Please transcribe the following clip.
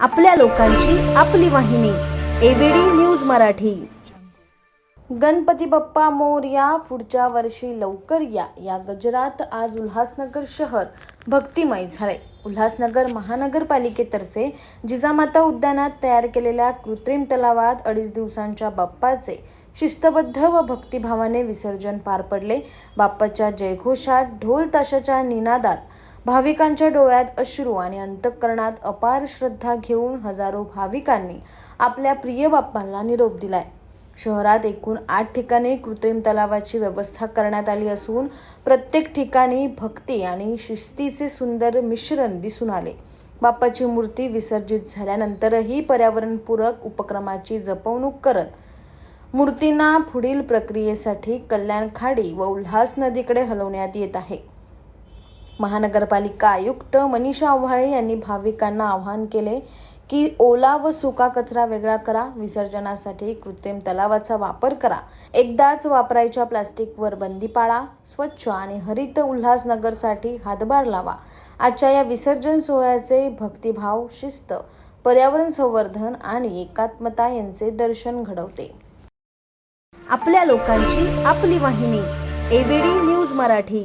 आपल्या लोकांची आपली वाहिनी एबीडी न्यूज मराठी. गणपती बाप्पा मोरया पुढच्या वर्षी लवकर या. या गजरात आज उल्हासनगर शहर भक्तिमय झाले उल्हासनगर महानगरपालिकेतर्फे जिजामाता उद्यानात तयार केलेल्या कृत्रिम तलावात अडीच दिवसांच्या बाप्पाचे शिस्तबद्ध व भक्तिभावाने विसर्जन पार पडले. बाप्पाच्या जयघोषात ढोल ताशाच्या निनादात भाविकांच्या डोळ्यात अश्रू आणि अंतःकरणात अपार श्रद्धा घेऊन हजारो भाविकांनी आपल्या प्रिय बाप्पांना निरोप दिलाय. शहरात एकूण आठ ठिकाणी कृत्रिम तलावाची व्यवस्था करण्यात आली असून प्रत्येक ठिकाणी भक्ती आणि शिस्तीचे सुंदर मिश्रण दिसून आले. बाप्पाची मूर्ती विसर्जित झाल्यानंतरही पर्यावरणपूरक उपक्रमाची जपवणूक करत मूर्तींना पुढील प्रक्रियेसाठी कल्याण खाडी व उल्हास नदीकडे हलवण्यात येत आहे. महानगरपालिका आयुक्त मनीषा आव्हाळे यांनी भाविकांना आवाहन केले की ओला व सुका कचरा वेगळा करा विसर्जनासाठी कृत्रिम तलावाचा वापर करा. एकदाच वापरायच्या प्लास्टिकवर बंदी पाळा स्वच्छ आणि हरित उल्हासनगरसाठी हातभार लावा. आजच्या या विसर्जन सोहळ्याचे भक्तिभाव शिस्त पर्यावरण संवर्धन आणि एकात्मता यांचे दर्शन घडवते. आपल्या लोकांची आपली वाहिनी एबीडी न्यूज मराठी.